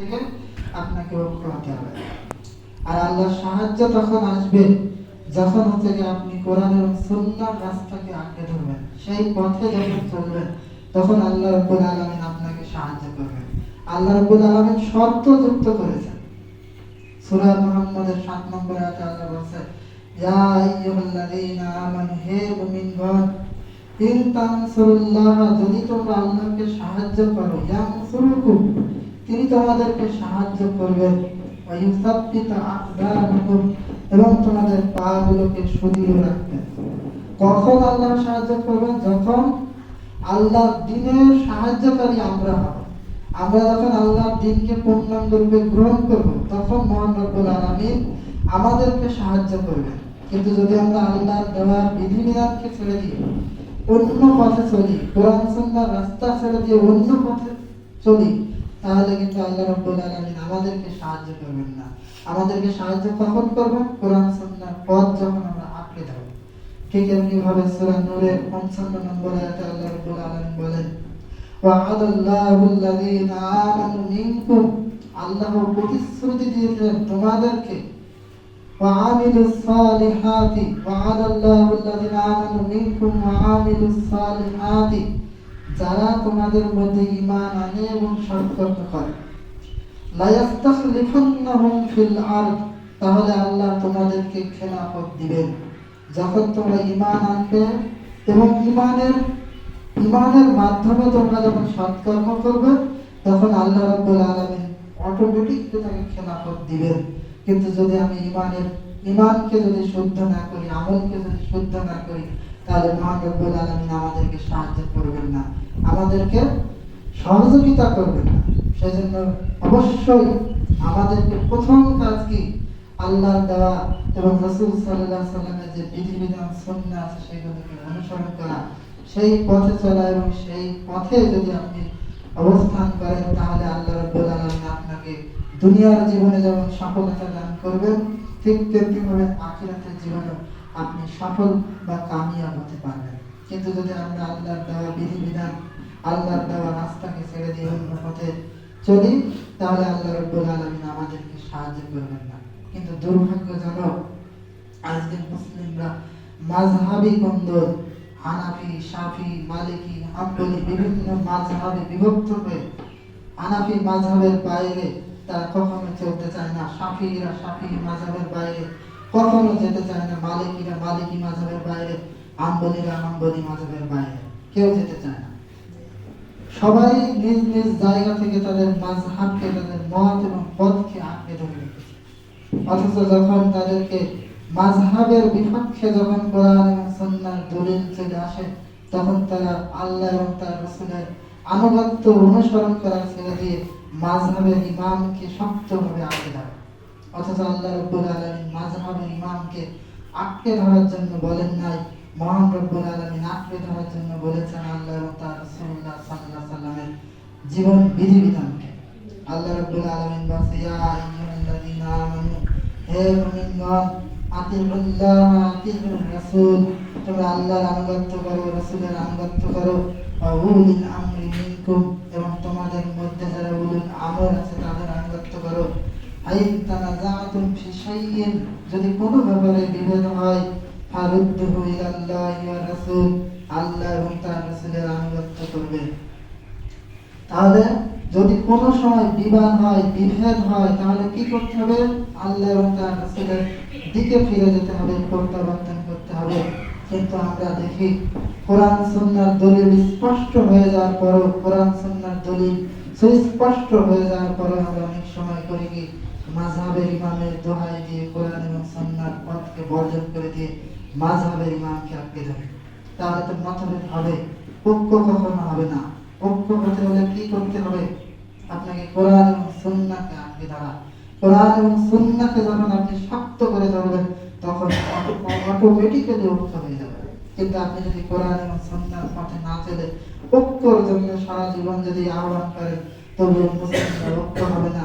থেকে আপনাকে ঐক্য হবে। আর আল্লাহর সাহায্য তখন আসবে, যখন হচ্ছে যে আপনি কোরআন এবং রাস্তাকে আঁকড়ে ধরবেন, সেই পথে যখন চলবেন, তখন আল্লাহ রাব্বুল আলামিন আপনাকে সাহায্য করবেন। আল্লাহ রাব্বুল আলামিন শর্ত যুক্ত করেছেন। সূরা মুহাম্মদের 7 নম্বর আয়াতে আল্লাহ তানসুরুল্লাহ, যদি তোমরা আল্লাহকে সাহায্য করো তিনি তোমাদেরকে সাহায্য করবেন। এবং তোমাদের পাগুলোকে সুদৃঢ় রাখবেন। কখন আল্লাহ সাহায্য করবেন? যখন আল্লাহ দিনের সাহায্যকারী আমরা হব। আমরা যখন আল্লাহর দিনকে পূর্ণাঙ্গ রূপে গ্রহণ করব, তখন মহান রব্বুল আলামিন আমাদেরকে সাহায্য করবেন। কিন্তু যদি আমরা আল্লাহর দেওয়া বিধিবিধানকে ছেড়ে দিই অন্য পথে চলি, কোরআন রাস্তা ছেড়ে দিয়ে অন্য পথে চলি তাহলে কিন্তু আল্লাহ রাব্বুল আলামিন আমাদেরকে সাহায্য করবেন না আমাদেরকে সাহায্য কখন করবেন কোরআন সুন্নাহর পথ যখন আমরা আঁকড়ে ধরব ঠিক এমনি ভাবে সূরা নূরের 55 নম্বর আয়াতে আল্লাহ রাব্বুল আলামিন বলেন وعد الله الذين آمنوا منكم আল্লাহ প্রতিশ্রুতি দিয়েছেন তোমাদেরকে وعملوا الصالحات وعد الله الذين آمنوا منكم وعملوا الصالحات যারা তোমাদের মধ্যে ইমান আনে এবং সৎকর্ম করে। ফিল তাহলে আল্লাহ তোমাদেরকে খেলাফত দিবেন। যখন তোমরা ঈমান আনবে এবং ঈমানের ইমানের মাধ্যমে তোমরা যখন সৎকর্ম করবে, তখন আল্লাহ রাব্বুল আলামিন অটোমেটিক তাকে খেলাফত দিবেন। কিন্তু যদি আমি ইমানের ইমানকে যদি শুদ্ধ না করি, আমলকে যদি শুদ্ধ না করি তাহলে মহান রব্বুল আলামিন আমাদেরকে সাহায্য করবেন না। আমাদেরকে সহযোগিতা করবেন না। সেজন্য অবশ্যই আমাদেরকে প্রথম কাজ কি? আল্লাহর দেওয়া এবং রসুল সাল্লাহ সাল্লামের যে বিধিবিধান সন্না আছে, সেগুলোকে অনুসরণ করা। সেই পথে চলা এবং সেই পথে যদি আপনি অবস্থান করেন, তাহলে আল্লাহ রাব্বুল আলামিন আপনাকে দুনিয়ার জীবনে যেমন সফলতা দান করবেন, ঠিক তেমনিভাবে আখিরাতের জীবনে আপনি সফল বা কামিয়াব হতে পারবেন। কিন্তু যদি আমরা আল্লাহর দেওয়া বিধিবিধান, আল্লাহর দেওয়া রাস্তাকে ছেড়ে দিয়ে অন্য পথে চলি, তাহলে আল্লাহ রাব্বুল আলামিন আমাদেরকে সাহায্য করবেন না। কিন্তু দুর্ভাগ্যজনক আজকের মুসলিমরা মাযহাবি কন্দল হানাফি, শাফি, মালিকি, হাম্বলি, বিভিন্ন মাযহাবে বিভক্ত হয়ে, হানাফি মাযহাবের বাইরে তারা কখনো চলতে চায় না, শাফিরা শাফি মাযহাবের বাইরে কখনো যেতে চায় না মালিকিরা, মালিকি মাযহাবের বাইরে হাম্বলিরা হাম্বলি মাযহাবের বাইরে। কেউ যেতে চায় না। সবাই নিজ নিজ জায়গা থেকে তাদের মাযহাবকে তাদের মত এবং পথকে আঁকড়ে ধরে রেখেছে। অথচ যখন তাদেরকে মাযহাবের বিপক্ষে যখন কোরআন এবং সুন্নাহর দলিল চলে আসে, তখন তারা আল্লাহ এবং তার রাসূলের আনুগত্য অনুসরণ করা ছেড়ে দিয়ে মাযহাবের ইমামকে শক্তভাবে আঁকড়ে অথচ আল্লাহ রাব্বুল আলামিন মাযহাবের ইমামকে আঁকড়ে ধরার জন্য বলেন নাই, মহান রব্বুল আলামিন আঁকড়ে ধরার জন্য বলেছেন আল্লাহ তার রাসূলুল্লাহ সাল্লাল্লাহু আলাইহি সাল্লামের জীবন বিধিবিধানকে। আল্লাহ রাব্বুল আলামিন বলছে ইয়া আইয়ুহাল্লাযীনা আমানু, হে মুমিনগণ, আতিউল্লাহ আতিউর রাসূল তোমরা আল্লাহর আনুগত্য করো, রাসূলের আনুগত্য করো। ওয়া উলিল আমরি মিনকুম, এবং তোমাদের মধ্যে যারা উলুল আমর আছে যদি কোনো ব্যাপারে বিভেদ হয় কিন্তু আমরা দেখি, কোরআন সুন্নাহর দলিল স্পষ্ট হয়ে যাওয়ার পরও, কোরআন সুন্নাহর দলিল সুস্পষ্ট হয়ে যাওয়ার পরও আমরা অনেক সময় করি কি মাযহাবের ইমামের দোহাই দিয়ে কোরআন এবং সুন্নাহর পথকে বর্জন করে দিয়ে মাযহাবের ইমামকে আটকে ধরে। তাহলে তো মতভেদ হবে ঐক্য কখনো হবে না। ঐক্য হতে হলে কি করতে হবে? আপনাকে কোরআন এবং সুন্নাহকে আটকে ধরা। কোরআন এবং সুন্নাহকে যখন আপনি শক্ত করে ধরবেন, তখন অটোমেটিক্যালি ঐক্য হয়ে যাবে। কিন্তু আপনি যদি কোরআন এবং সুন্নাহর পথে না চলে ঐক্যর জন্য সারা জীবন যদি আহ্বান করেন, তবে মুসলিমরা ঐক্য হবে না।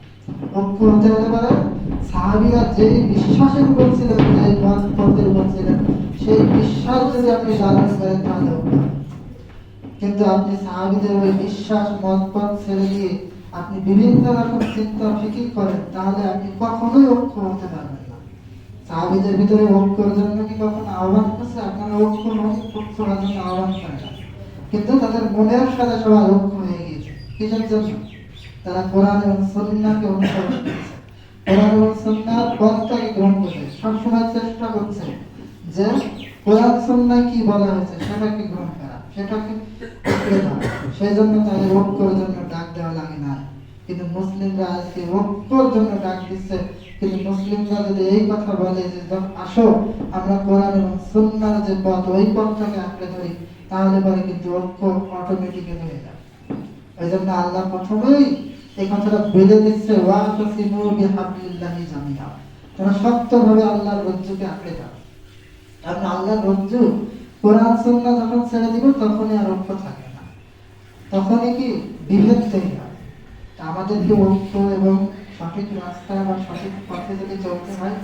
আপনি কিন্তু বিভিন্ন রকম চিন্তা, ফিকির করেন, তাহলে আপনি কখনোই ঐক্য হতে পারবেন না। সাহাবিদের ভিতরে ঐক্যর জন্য কি কখনো আহ্বান করছে? আপনারা ঐক্য আহ্বান করে না। কিন্তু তাদের মনের সাথে সবার ঐক্য হয়ে গিয়েছে। কিসের জন্য? তারা কোরআন এবং সন্ন্যাকে অনুসরণ করেছে। কোরআন এবং সন্ন্যার পথটাকে গ্রহণ করছে। সবসময় চেষ্টা করছে যে কোরআন সন্ন্যায় কি বলা হয়েছে সেটাকে গ্রহণ করা সেটাকে সেই জন্য তাদের ঐক্যর জন্য ডাক দেওয়া লাগে না কিন্তু মুসলিমরা আজকে ঐক্যর জন্য ডাক দিচ্ছে। কিন্তু মুসলিমরা যদি এই কথা বলে যে আসো, আমরা কোরআন এবং সুন্নার যে পথ, ওই পথটাকে আঁকড়ে ধরি, তাহলে পরে কিন্তু ঐক্য হয়ে জন্য আল্লাহ প্রথমেই এই কথাটা বেঁধে দিচ্ছে বিহাবলিল্লাহি জামিআ। তোমরা শক্তভাবে আল্লাহর রজ্জুকে আঁকড়ে দাও কারণ আল্লাহর রজ্জু কোরআন যখন ছেড়ে তখনই আর ঐক্য থাকে না। তখনই কি বিভেদ তৈরি হয়। আমাদেরকে ঐক্য এবং সঠিক রাস্তায় বা সঠিক পথে যদি চলতে হয়,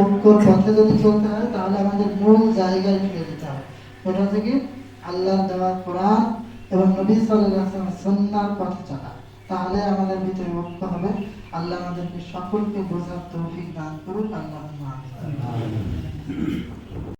ঐক্যর পথে যদি চলতে হয়, তাহলে আমাদের মূল জায়গায় ফিরে যেতে হবে। ওটা হচ্ছে কি আল্লাহ দেওয়া কোরআন এবং নবী ওয়াসাল্লাম সুন্নাহর পথে চলা। তাহলে আমাদের ভিতরে ঐক্য হবে। আল্লাহ আমাদেরকে সকলকে বোঝার তৌফিক দান করুক। আল্লাহ